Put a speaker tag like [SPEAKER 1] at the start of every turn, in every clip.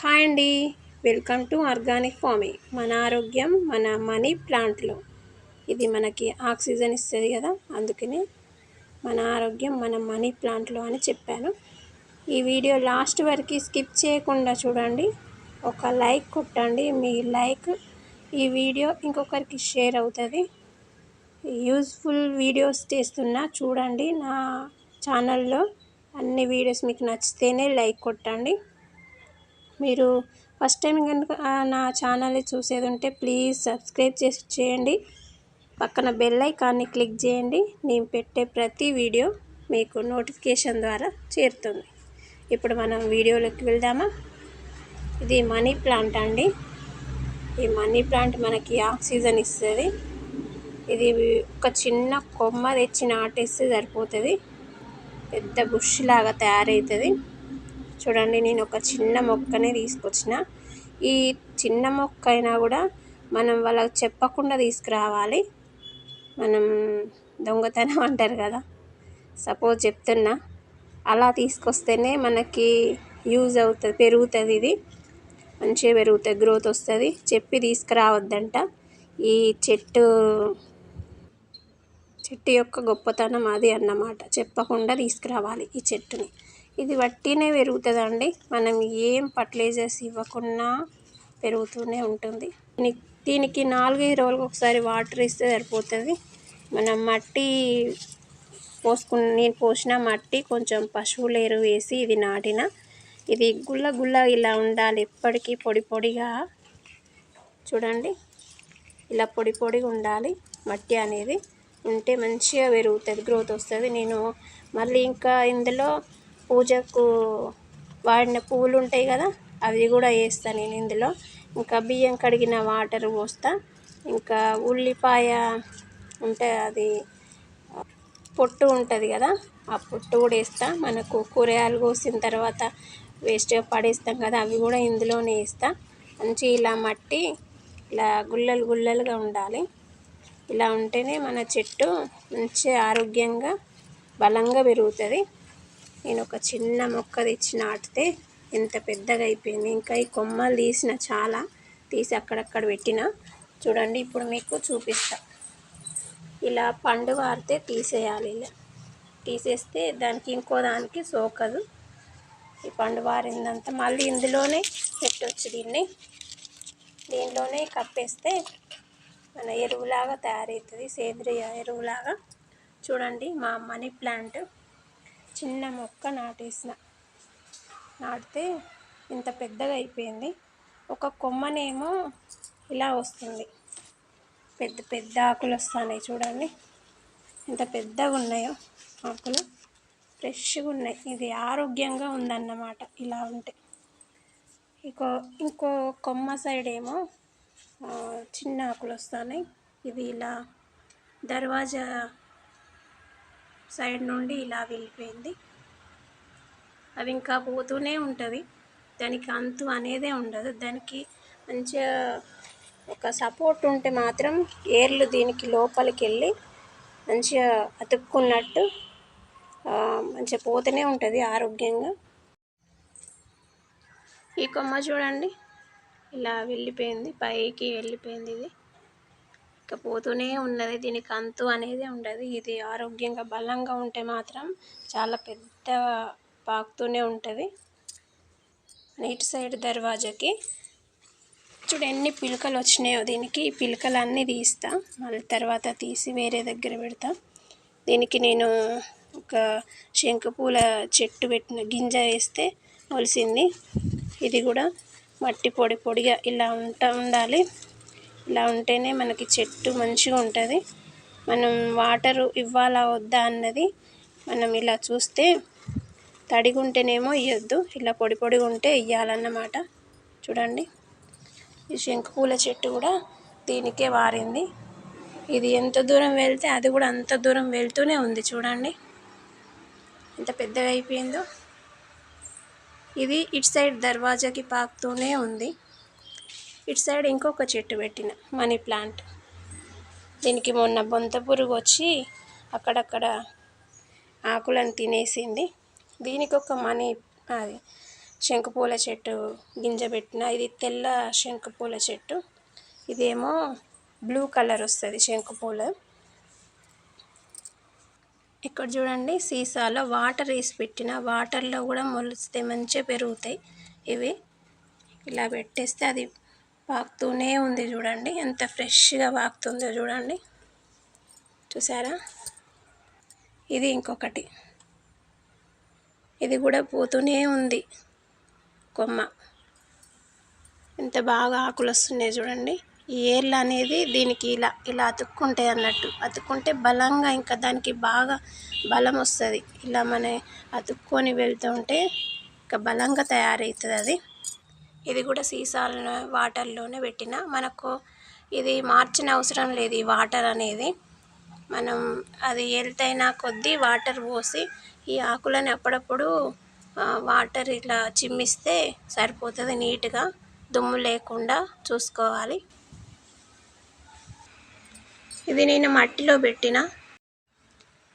[SPEAKER 1] Hi అండి. Welcome to organic farming. మన ఆరోగ్యం మన మనీ ప్లాంట్లో. ఇది మనకి ఆక్సిజన్ ఇస్తుంది కదా అందుకని మన ఆరోగ్యం మన మనీ ప్లాంట్లో అని చెప్పాను. ఈ వీడియో లాస్ట్ వరకు స్కిప్ చేయకుండా చూడండి. ఒక లైక్ కొట్టండి. మీ లైక్ ఈ వీడియో ఇంకొకరికి షేర్ అవుతుంది. యూస్ఫుల్ వీడియోస్ చేస్తున్నా చూడండి. నా ఛానల్లో అన్ని వీడియోస్ మీకు నచ్చితేనే లైక్ కొట్టండి. మీరు ఫస్ట్ టైం కనుక నా ఛానల్ని చూసేది ఉంటే ప్లీజ్ సబ్స్క్రైబ్ చేసి చేయండి. పక్కన బెల్ ఐకాన్ని క్లిక్ చేయండి. నేను పెట్టే ప్రతి వీడియో మీకు నోటిఫికేషన్ ద్వారా చేరుతుంది. ఇప్పుడు మనం వీడియోలోకి వెళ్దామా? ఇది మనీ ప్లాంట్ అండి. ఈ మనీ ప్లాంట్ మనకి ఆక్సిజన్ ఇస్తుంది. ఇది ఒక చిన్న కొమ్మ తెచ్చి నాటేస్తే సరిపోతుంది. పెద్ద బుష్ లాగా తయారవుతుంది చూడండి నేను ఒక చిన్న మొక్కనే తీసుకొచ్చిన. ఈ చిన్న మొక్క అయినా కూడా మనం వాళ్ళకి చెప్పకుండా తీసుకురావాలి. మనం దొంగతనం అంటారు కదా. సపోజ్ చెప్తున్నా అలా తీసుకొస్తేనే మనకి యూజ్ అవుతుంది పెరుగుతుంది ఇది. మంచిగా పెరుగుతుంది గ్రోత్ వస్తుంది. చెప్పి తీసుకురావద్దంట. ఈ చెట్టు చెట్టు యొక్క గొప్పతనం అది అన్నమాట. చెప్పకుండా తీసుకురావాలి ఈ చెట్టుని. ఇది వట్టినే పెరుగుతుందండి. మనం ఏం ఫర్టిలైజర్స్ ఇవ్వకుండా పెరుగుతూనే ఉంటుంది. దీనికి నాలుగైదు రోజులకు ఒకసారి వాటర్ ఇస్తే సరిపోతుంది. మనం మట్టి పోసుకున్న నేను పోసిన మట్టి కొంచెం పశువుల ఎరువు వేసి ఇది నాటిన ఇది గుల్ల గుల్ల ఇలా ఉండాలి. ఎప్పటికీ పొడి పొడిగా చూడండి. ఇలా పొడి పొడిగా ఉండాలి మట్టి అనేది. ఉంటే మంచిగా పెరుగుతుంది గ్రోత్ వస్తుంది. నేను మళ్ళీ ఇంకా ఇందులో పూజకు వాడిన పువ్వులు ఉంటాయి కదా అవి కూడా వేస్తా నేను ఇందులో. ఇంకా బియ్యం కడిగిన వాటర్ పోస్తా. ఇంకా ఉల్లిపాయ ఉంటే అది పొట్టు ఉంటుంది కదా ఆ పొట్టు కూడా వేస్తా. మనకు కూరగాయలు కోసిన తర్వాత వేస్ట్గా పడేస్తాం కదా అవి కూడా ఇందులోనే వేస్తా. మంచి ఇలా మట్టి ఇలా గుల్లలు గుల్లలుగా ఉండాలి. ఇలా ఉంటేనే మన చెట్టు మంచి ఆరోగ్యంగా బలంగా పెరుగుతుంది. నేను ఒక చిన్న మొక్క తెచ్చి నాటితే ఎంత పెద్దగా అయిపోయింది. ఇంకా ఈ కొమ్మలు తీసిన చాలా తీసి అక్కడక్కడ పెట్టిన. చూడండి ఇప్పుడు మీకు చూపిస్తా. ఇలా పండు వారితే తీసేయాలి ఇలా. తీసేస్తే దానికి ఇంకో దానికి సోకదు. ఈ పండు వారిందంతా మళ్ళీ ఇందులోనే పెట్టవచ్చు దీన్ని. దీనిలోనే కప్పేస్తే మన ఎరువులాగా తయారవుతుంది సేంద్రియ ఎరువులాగా. చూడండి మా మనీ ప్లాంట్ చిన్న మొక్క నాటేసిన. నాటితే ఇంత పెద్దగా అయిపోయింది. ఒక కొమ్మనేమో ఇలా వస్తుంది. పెద్ద పెద్ద ఆకులు వస్తున్నాయి చూడండి. ఎంత పెద్దగా ఉన్నాయో ఆకులు. ఫ్రెష్గా ఉన్నాయి. ఇది ఆరోగ్యంగా ఉందన్నమాట ఇలా ఉంటే. ఇంకో ఇంకో కొమ్మ సైడ్ ఏమో చిన్న ఆకులు వస్తున్నాయి. ఇది ఇలా దర్వాజా సైడ్ నుండి ఇలా వెళ్ళిపోయింది. అవి ఇంకా పోతూనే ఉంటుంది. దానికి అంతు అనేదే ఉండదు. దానికి మంచిగా ఒక సపోర్ట్ ఉంటే మాత్రం ఏర్లు దీనికి లోపలికి వెళ్ళి మంచిగా అతుక్కున్నట్టు మంచిగా పోతూనే ఉంటుంది ఆరోగ్యంగా. ఈ కొమ్మ చూడండి. ఇలా వెళ్ళిపోయింది. పైకి వెళ్ళిపోయింది ఇది. పోతూనే ఉన్నది. దీనికి అంతు అనేది ఉండదు. ఇది ఆరోగ్యంగా బలంగా ఉంటే మాత్రం చాలా పెద్ద పాకుతూనే ఉంటుంది. నీటి సైడ్ దర్వాజాకి చూడు ఎన్ని పిలకలు వచ్చినాయో. దీనికి ఈ పిలకలన్నీ తీస్తా. మళ్ళీ తర్వాత తీసి వేరే దగ్గర పెడతా. దీనికి నేను ఒక శంఖపూల చెట్టు పెట్టిన గింజ వేస్తే మొలిసింది. ఇది కూడా మట్టి పొడి పొడిగా ఇలా ఉంటా ఉండాలి. ఇలా ఉంటేనే మనకి చెట్టు మంచిగా ఉంటుంది. మనం వాటరు ఇవ్వాలా వద్దా అన్నది మనం ఇలా చూస్తే తడిగా ఉంటేనేమో ఇవ్వద్దు ఇలా పొడి పొడిగా ఉంటే ఇవ్వాలన్నమాట చూడండి. ఈ శంకుపూల చెట్టు కూడా దీనికే వారింది. ఇది ఎంత దూరం వెళ్తే అది కూడా అంత దూరం వెళ్తూనే ఉంది చూడండి. ఎంత పెద్దగా అయిపోయిందో. ఇది ఇటు సైడ్ దర్వాజాకి పాకుతూనే ఉంది. ఇటు సైడ్ ఇంకొక చెట్టు పెట్టిన మనీ ప్లాంట్. దీనికి మొన్న బొంత పురుగు వచ్చి అక్కడక్కడ ఆకులను తినేసింది. దీనికి ఒక మనీ అది శంకుపూల చెట్టు గింజ పెట్టిన ఇది తెల్ల శంకుపూల చెట్టు. ఇదేమో బ్లూ కలర్ వస్తుంది శంకుపూల ఇక్కడ చూడండి సీసాలో వాటర్ వేసి పెట్టిన వాటర్లో కూడా మొలిస్తే మంచిగా పెరుగుతాయి. ఇవి ఇలా పెట్టేస్తే అది వాకుతూనే ఉంది చూడండి. ఎంత ఫ్రెష్గా వాకుతుందో చూడండి. చూసారా? ఇది ఇంకొకటి. ఇది కూడా పోతూనే ఉంది కొమ్మ. ఎంత బాగా ఆకులు వస్తున్నాయి చూడండి. ఈ ఏర్లు అనేది దీనికి ఇలా ఇలా అతుక్కుంటాయి అన్నట్టు. అతుక్కుంటే బలంగా ఇంకా దానికి బాగా బలం వస్తుంది. ఇలా మన అతుక్కొని వెళ్తూ ఉంటే ఇంకా బలంగా తయారవుతుంది అది. ఇది కూడా సీసాల వాటర్లోనే పెట్టిన. మనకు ఇది మార్చిన అవసరం లేదు ఈ వాటర్ అనేది. మనం అది ఎల్తైన కొద్దీ వాటర్ పోసి ఈ ఆకులని అప్పుడప్పుడు వాటర్ ఇలా చిమ్మిస్తే సరిపోతుంది నీట్గా. దుమ్ము లేకుండా చూసుకోవాలి. ఇది నేను మట్టిలో పెట్టిన.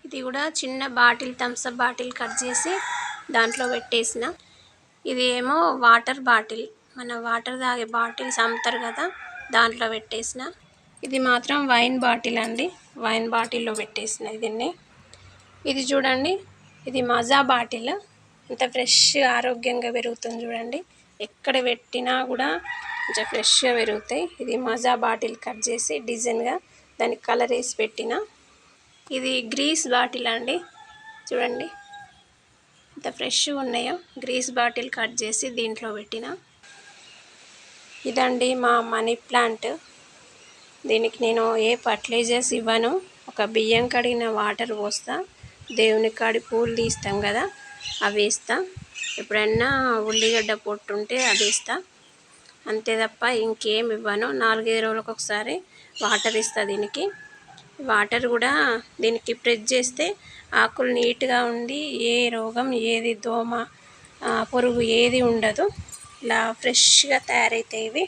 [SPEAKER 1] ఇది కూడా చిన్న బాటిల్ థమ్స్అప్ బాటిల్ కట్ చేసి దాంట్లో పెట్టేసిన. ఇది ఏమో వాటర్ బాటిల్. మన వాటర్ తాగే బాటిల్స్ అమ్ముతారు కదా దాంట్లో పెట్టేసిన. ఇది మాత్రం వైన్ బాటిల్ అండి. వైన్ బాటిల్లో పెట్టేసిన దీన్ని ఇది చూడండి ఇది మజా బాటిల్. ఎంత ఫ్రెష్ ఆరోగ్యంగా పెరుగుతుంది చూడండి. ఎక్కడ పెట్టినా కూడా కొంచెం ఫ్రెష్గా పెరుగుతాయి. ఇది మజా బాటిల్ కట్ చేసి డిజైన్గా దానికి కలర్ వేసి పెట్టిన. ఇది గ్రీస్ బాటిల్ అండి. చూడండి. ఫ్రెష్గా ఉన్నాయో? గ్రీస్ బాటిల్ కట్ చేసి దీంట్లో పెట్టిన? ఇదండి మా మనీ ప్లాంట్. దీనికి నేను ఏ ఫర్టిలైజర్స్ ఇవ్వను. ఒక బియ్యం కడిగిన వాటర్ పోస్తా. దేవుని కాడి పూలు తీస్తాం కదా అవి వేస్తా ఎప్పుడైనా ఉల్లిగడ్డ పొట్టు ఉంటే అది ఇస్తా. అంతే తప్ప ఇంకేం ఇవ్వను. నాలుగైదు రోజులకు ఒకసారి వాటర్ ఇస్తా దీనికి. వాటర్ కూడా దీనికి ప్రెస్ చేస్తే ఆకులు నీట్గా ఉండి ఏ రోగం ఏది దోమ పురుగు ఏది ఉండదు. ఇలా ఫ్రెష్గా తయారవుతాయి ఇవి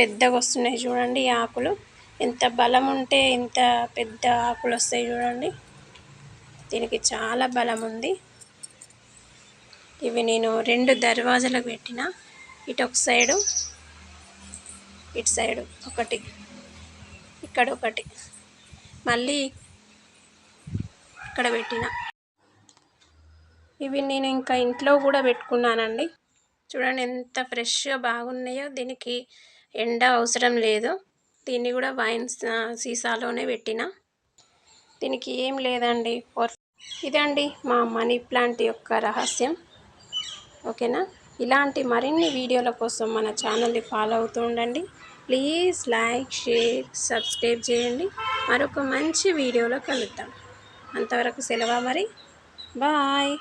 [SPEAKER 1] పెద్దగా వస్తున్నాయి చూడండి ఈ ఆకులు. ఎంత బలం ఉంటే ఇంత పెద్ద ఆకులు వస్తాయి చూడండి. దీనికి చాలా బలం ఉంది. ఇవి నేను రెండు దర్వాజలకు పెట్టిన. ఇటు ఒక సైడు ఇటు సైడు ఒకటి ఇక్కడ ఒకటి. మళ్ళీ అక్కడ పెట్టిన. ఇవి నేను ఇంకా ఇంట్లో కూడా పెట్టుకున్నానండి. చూడండి ఎంత ఫ్రెష్గా బాగున్నాయో. దీనికి ఎండ అవసరం లేదు. దీన్ని కూడా వైన్ సీసాలోనే పెట్టిన. దీనికి ఏం లేదండి. ఇదండి మా మనీ ప్లాంట్ యొక్క రహస్యం. ఓకేనా? ఇలాంటి మరిన్ని వీడియోల కోసం మన ఛానల్ని ఫాలో అవుతూ ఉండండి. ప్లీజ్ లైక్ షేర్ సబ్స్క్రైబ్ చేయండి. మరొక మంచి వీడియోలో కలుద్దాం. అంతవరకు సెలవు మరి? బాయ్.